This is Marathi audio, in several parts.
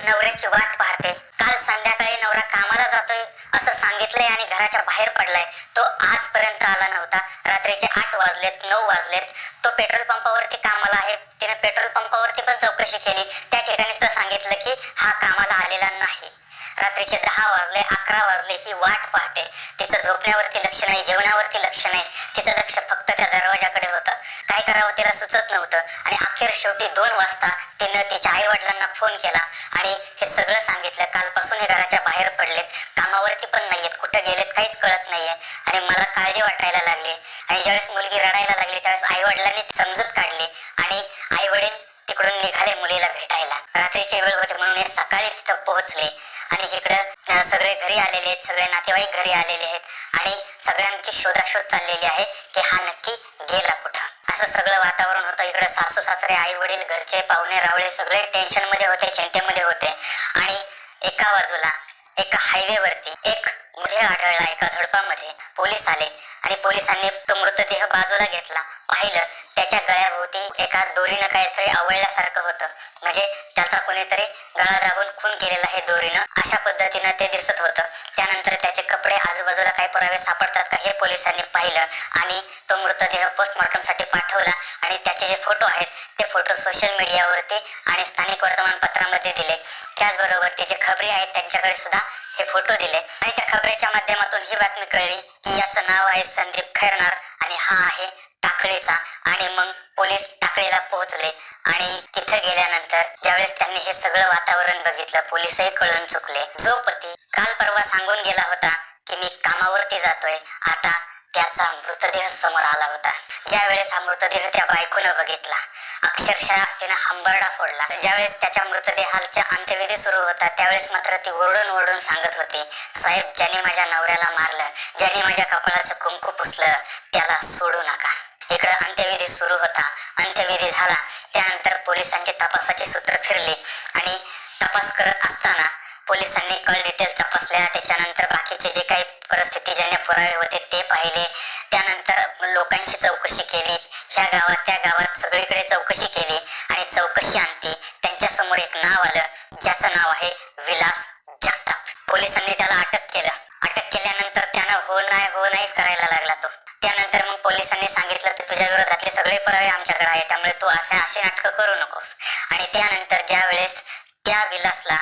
नवऱ्याची वाट पाहते. काल संध्याकाळी नवरा कामाला जातोय असं सांगितलंय आणि घराच्या बाहेर पडलाय. तो आजपर्यंत आला नव्हता. रात्रीचे आठ वाजलेत नऊ वाजलेत. तो पेट्रोल पंपावरती कामाला आहे. तिने पेट्रोल पंपावरती पण चौकशी केली. त्या ठिकाणी सुद्धा सांगितलं की हा कामाला आलेला नाही. रात्रीचे दहा वाजले अकरा वाजले ही वाट पाहते. तिचं झोपण्यावरती लक्ष नाही जेवणावरती लक्ष नाही. तिचं लक्ष फक्त त्या दरवाजाकडे होतं. काय करावं तिला सुचत नव्हतं. आणि अखेर शेवटी दोन वाजता तिनं तिच्या आई वडिलांना फोन केला. आणि हे सगळं सांगितलं. कालपासून हे घराच्या बाहेर पडलेत. कामावरती पण नाहीयेत. कुठं गेलेत काहीच कळत नाहीये. आणि मला काळजी वाटायला लागली. आणि ज्यावेळेस मुलगी रडायला लागली त्यावेळेस आई वडिलांनी समजूत काढली. आणि आई वडील तिकडून निघाले मुलीला भेटायला. रात्रीची वेळ होती म्हणून हे सकाळी तिथं पोहोचले. आणि इकडं सगळे घरी आलेले आहेत सगळे नातेवाईक घरी आलेले आहेत आणि सगळ्यांची शोधाशोध चाललेली आहे की हा नक्की गेला कुठं. असं सगळं वातावरण होतं. इकडे सासू सासरे आई वडील घरचे पाहुणे रावळे सगळे टेन्शनमध्ये होते चिंतेमध्ये होते. आणि एका बाजूला एका हायवे वरती एक मृतदेह आढळला एका झुडपामध्ये. पोलीस आले आणि पोलिसांनी तो मृतदेह बाजूला घेतला. पाहिलं त्याच्या गळ्याभोवती एका दोरीनं काहीतरी आवळल्यासारखं होतं. म्हणजे त्याचा कोणीतरी गळा दाबून खून केलेला हे दोरीनं. अशा पद्धतीनं ते दिसत होतं. त्यानंतर त्याचे कपडे आजूबाजूला काही पुरावे सापडतात का हे पोलिसांनी पाहिलं आणि तो मृतदेह पोस्टमॉर्टमसाठी फोटो दिले. आणि त्या खबरेच्या माध्यमातून ही बातमी कळली की याचं नाव आहे संदीप खैरनार आणि हा आहे टाकळीचा. आणि मग पोलीस टाकळीला पोहोचले. आणि तिथे गेल्यानंतर ज्यावेळेस त्यांनी हे सगळं वातावरण बघितलं पोलीसही कळून चुकले. जो पती काल परवा सांगून गेला होता की मी कामावरती जातोय आता त्याचा मृतदेह समोर आला होता. ज्या वेळेस हा मृतदेह त्या बायकोनं बघितला. अक्षरशः तिनं हंबरडा फोडला. ज्यावेळेस त्याच्या मृतदेहाच्या अंत्यविधी सुरू होता त्यावेळेस मात्र ती ओरडून ओरडून सांगत होती साहेब ज्याने माझ्या नवऱ्याला मारलं ज्याने माझ्या कपाळाचं कुंकू पुसलं त्याला सोडू नका. इकडं अंत्यविधी सुरू होता. अंत्यविधी झाला. त्यानंतर पोलिसांची तपासाची सूत्र फिरली आणि तपास करत असताना पोलिसांनी कळ डिटेल तपासल्या. त्याच्यानंतर बाकीचे जे काही परिस्थितीजन्य पुरावे होते ते पाहिले. त्यानंतर लोकांची चौकशी केली. ह्या गावात त्या गावात सगळीकडे चौकशी केली आणि चौकशी आणती. त्यांच्यासमोर एक नाव आलं. ज्याचं नाव आहे विलास जगताप. पोलिसांनी त्याला अटक केलं. अटक केल्यानंतर त्यानं हो नाही हो नाहीच करायला लागला तो. त्यानंतर मग पोलिसांनी सांगितलं की तुझ्या विरोधातले सगळे पुरावे आमच्याकडे आहेत. त्यामुळे तू असे अशी नाटकं करू नकोस. आणि त्यानंतर ज्या वेळेस त्या विलासला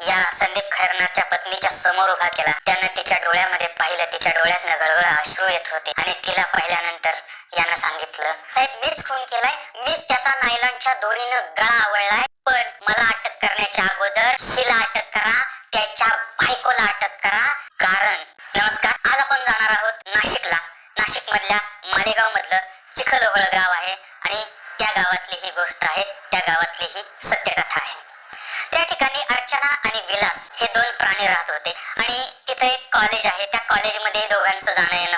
या संदीप खैरनारच्या पत्नीच्या समोर उभा केला त्यानं तिच्या डोळ्यामध्ये पाहिलं. तिच्या डोळ्यात गळगळ अश्रू येत होते. आणि तिला पाहिल्यानंतर यानं सांगितलं. साहेब मीच खून केलाय. मीच त्याचा नायलॉनच्या दोरीनं गळा आवळलाय. पण मला अटक करण्याच्या अगोदर हिला अटक करा त्याच्या बायकोला अटक करा. कारण नमस्कार आज आपण जाणार आहोत नाशिकला. नाशिक मधल्या मालेगाव मधलं चिखलोहळ गाव आहे आणि त्या गावातली ही गोष्ट आहे. त्या गावातली ही सत्यकथा आहे. त्या ठिकाणी अर्चना आणि विलास हे दोन प्राणी राहत होते. आणि तिथे एक कॉलेज आहे. त्या कॉलेजमध्ये दोघांचं जाणं येणं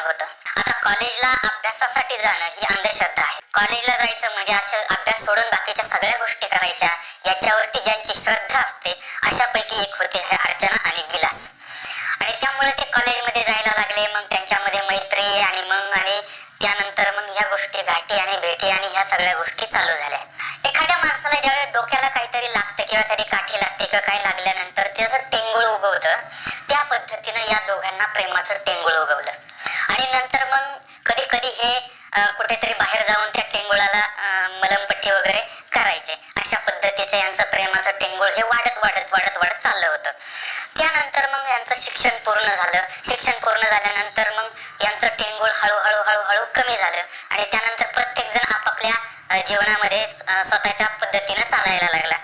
कॉलेजला अभ्यासासाठी जाणं ही अंधश्रद्धा आहे. कॉलेजला जायचं म्हणजे असं अभ्यास सोडून बाकीच्या सगळ्या गोष्टी करायच्या याच्यावरती ज्यांची श्रद्धा असते अशापैकी एक होते हे अर्चना आणि विलास. आणि त्यामुळे ते कॉलेजमध्ये जायला लागले मग त्यांच्यामध्ये मैत्री आणि मग आणि त्यानंतर मग ह्या गोष्टी गाठी आणि भेटी आणि ह्या सगळ्या गोष्टी चालू झाल्या. एखाद्या माणसाला ज्यावेळेस डोक्याला काहीतरी लागतं किंवा तरी काठी लागते किंवा काही लागल्यानंतर ते असं टेंगुळ उगवतं त्या पद्धतीनं या दोघांना प्रेमाचं टेंगुळ उगवलं. आणि नंतर मग कधी हे कुठेतरी बाहेर जाऊन त्या टेंगुळाला मलमपट्टी वगैरे करायचे. अशा पद्धतीचं यांचं प्रेमाचं टेंगुळ हे वाढत वाढत वाढत वाढत चाललं होतं. त्यानंतर मग यांचं शिक्षण पूर्ण झालं. शिक्षण पूर्ण झाल्यानंतर मग यांचं टेंगुळ हळूहळू हळूहळू कमी झालं. आणि त्यानंतर प्रत्येक जण आपापल्या जीवनामध्ये स्वतःच्या पद्धतीनं चालायला लागला.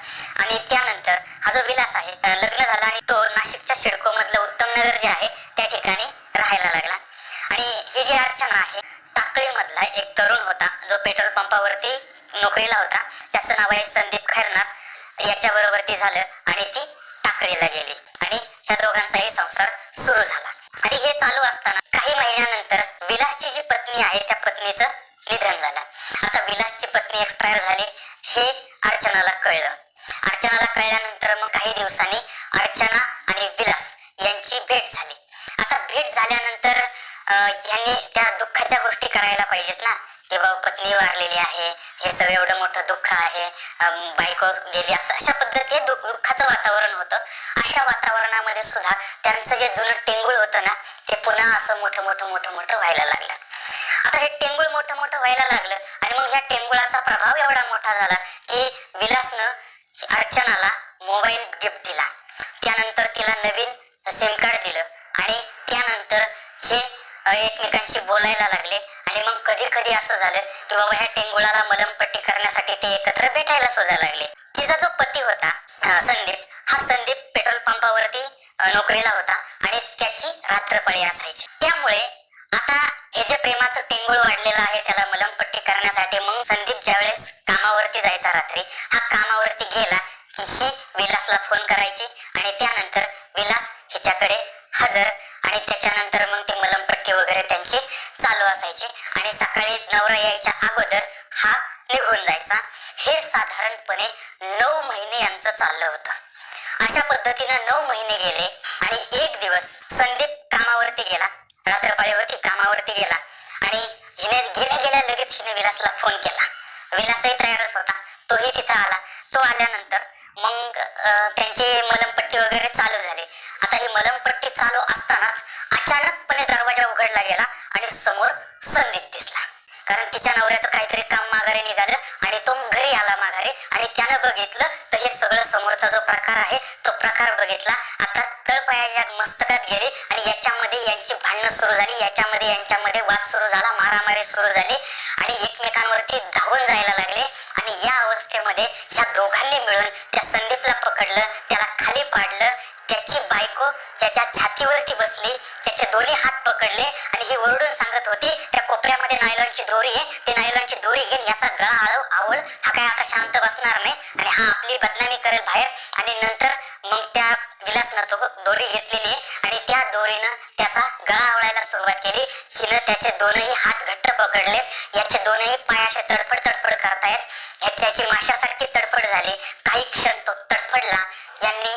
आणि त्यानंतर हा जो विलास आहे लग्न झालं आणि तो नाशिकच्या शिडको मधलं उत्तम नगर जे आहे त्या ठिकाणी राहायला लागला. आणि ही जी अर्चना आहे टाकळी मधला एक तरुण होता. जो पेट्रोल पंपावरती नोकरीला होता. त्याचं नाव आहे संदीप खैरनाथ. याच्या ती झालं आणि ती टाकळीला गेली. आणि त्या दोघांचाही संसार सुरू झाला. आणि हे चालू असताना काही महिन्यानंतर विलासची जी पत्नी आहे त्या पत्नीचं निधन झालं. आता विलासची पत्नी आहे. हे सगळं एवढं मोठं दुःख आहे. बायको गेली असं अशा पद्धती दुःखाचं वातावरण होतं. अशा वातावरणामध्ये सुद्धा त्यांचं जे जुनं टेंगुळ होतं ना ते पुन्हा असं मोठं मोठं मोठं मोठं व्हायला लागलं. आता हे टेंगुळ मोठं मोठं व्हायला लागलं आणि मग ह्या टेंगुळाचा प्रभाव एवढा मोठा झाला असं झालं की बाबा ह्या टेंगुळाला मलमपट्टी करण्यासाठी ते एकत्र भेटायला सुद्धा लागले. तिचा जो पती होता संदीप हा संदीप पेट्रोल पंपावरती नोकरीला होता आणि त्याची रात्रपाळी असायची. त्यामुळे आता हे जे प्रेमाचं टेंगुळ वाढलेलं आहे त्याला मलमपट्टी करण्यासाठी मग संदीप ज्यावेळेस कामावरती जायचा रात्री हा कामावरती गेला की ही विलासला फोन करायची आणि त्यानंतर साधारणपणे नऊ महिने यांचं चाललं होतं. अशा पद्धतीनं नऊ महिने गेले आणि एक दिवस संदीप कामावरती गेला रात्रपाळी होती कामावरती गेला आणि हिने गेल्या गेल्या लगेच हिने विलासला फोन केला. विलासही तयारच होता तोही तिथं आला. तो आल्यानंतर मग त्यांचे त्यांची बघितलं तर हे सगळं समोरचा जो प्रकार आहे तो प्रकार बघितला. आता तळपायाच्या मस्तकात गेली आणि याच्यामध्ये यांची भांडणं सुरू झाली. याच्यामध्ये यांच्यामध्ये वाद सुरू झाला मारामारी सुरू झाली आणि एकमेकांवरती धावून जायला लागले. आणि या अवस्थेमध्ये ह्या दोघांनी मिळून त्या संदीपला पकडलं त्याला खाली पाडलं त्याची बायको त्याच्या छातीवरती बसली त्याचे दोन्ही हात पकडले आणि ही ओरडून सांगत होती त्या नायलॉनची दोरी आहे. ती नायलॉनची दोरी घेऊन याचा गळा आळव आवळ हा काय आता शांत बसणार नाही. आणि हा आपली बदनामी करेल बाहेर. आणि नंतर मग त्या विलासनं तो दोरी घेतलेली आणि त्या दोरीनं त्याचा गळा आवळायला सुरुवात केली. हिनं त्याचे दोनही हात घट्ट पकडले. याचे दोनही पायाशे तडफड तडफड करतायत. ह्याच्याची माशासारखी तडफड झाली. काही क्षण तो तडफडला. यांनी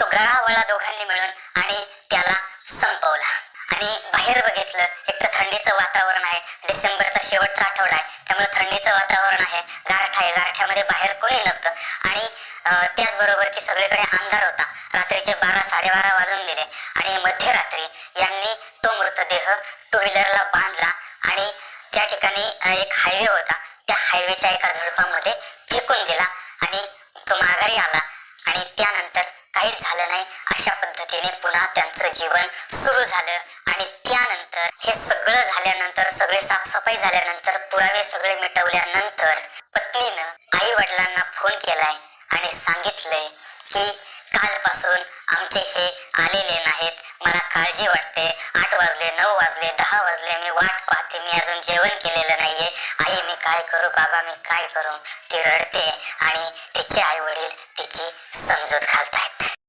तो गळा गळावळा दोघांनी मिळून आणि त्याला संपवला. आणि बाहेर बघितलं एक थंडीचं वातावरण आहे. डिसेंबरचा शेवटचा आठवडा आहे. त्यामुळे थंडीचं वातावरण आहे. गारठा आहे. गारठ्यामध्ये बाहेर कोणी नसतं. आणि त्याचबरोबर की सगळीकडे अंधार होता. रात्रीचे बारा साडेबारा वाजून गेले. आणि मध्यरात्री यांनी तो मृतदेह टू व्हीलरला बांधला. आणि त्या ठिकाणी एक हायवे होता. त्या हायवेच्या एका झुडपामध्ये फेकून दिला. आणि तो माघारी आला. आणि त्यानंतर काहीच झालं नाही. अशा पद्धतीने पुन्हा त्यांचं जीवन सुरू झालं. आणि हे सगळं झाल्यानंतर सगळे साफसफाई झाल्यानंतर पुरावे सगळे मिटवल्यानंतर पत्नीनं आई वडिलांना फोन केलाय आणि सांगितलंय की कालपासून आमचे हे आलेले नाहीत. मला काळजी वाटते. आठ वाजले नऊ वाजले दहा वाजले. मी वाट पाहते. मी अजून जेवण केलेलं नाहीये. आई मी काय करू? बाबा मी काय करू? ती रडते आणि तिचे आई वडील तिची समजूत घालतायत.